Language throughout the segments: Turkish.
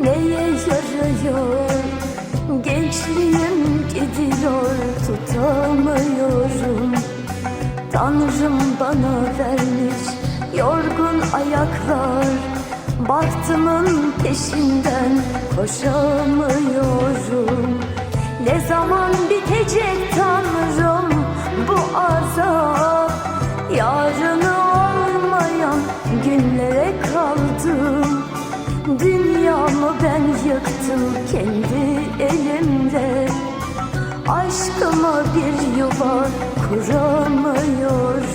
neye yarıyor Gençliğim gidiyor tutamıyorum. Tanrım bana vermiş yorgun ayaklar. Bahtımın peşinden koşamıyorum ben yıktım kendi elimle Aşkıma bir yuva kuramıyorum.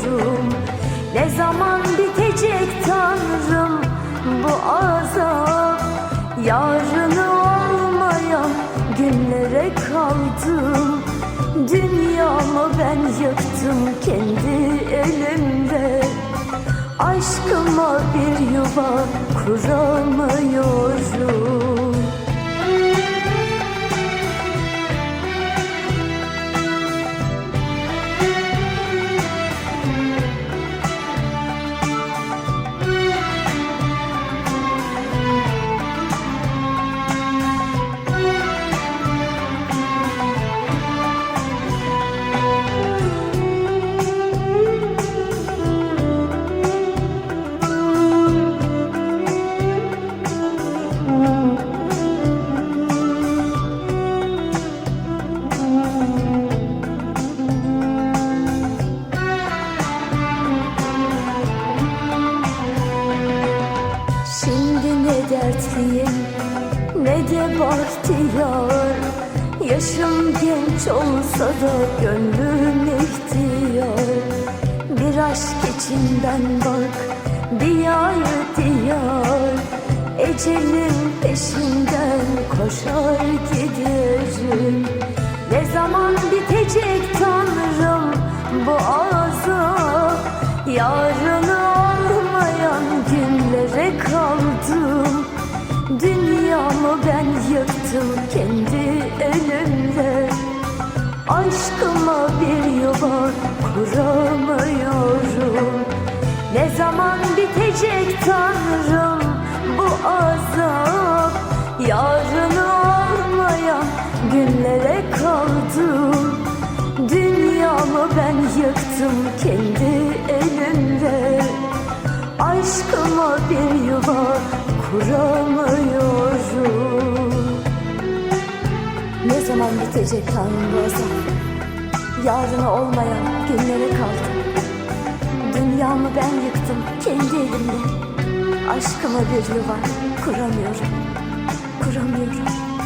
Ne zaman bitecek Tanrım bu azap? Yarını olmayan günlere kaldım. Dünyamı ben yıktım kendi elimle Aşkıma bir yuva kuramıyorum Şimdi ne dertliyim ne de bahtiyar. Yaşım genç olsa da gönlüm ihtiyar. Bir aşk içinden bak diyar diyar. Ecelin peşinden koşar giderim Ne zaman bitecek Tanrım Dünyamı ben yıktım kendi elimle Aşkıma bir yuva kuramıyorum. Ne zaman bitecek Tanrım bu azap? Yarını olmayan günlere kaldım. Dünyamı ben yıktım kendi elimle Aşkıma bir yuva kuramıyorum Zaman bitecek Tanrım bu Yarını olmayan günlere kaldım. Dünyamı ben yıktım kendi elimle. Aşkıma bir yuva kuramıyorum Kuramıyorum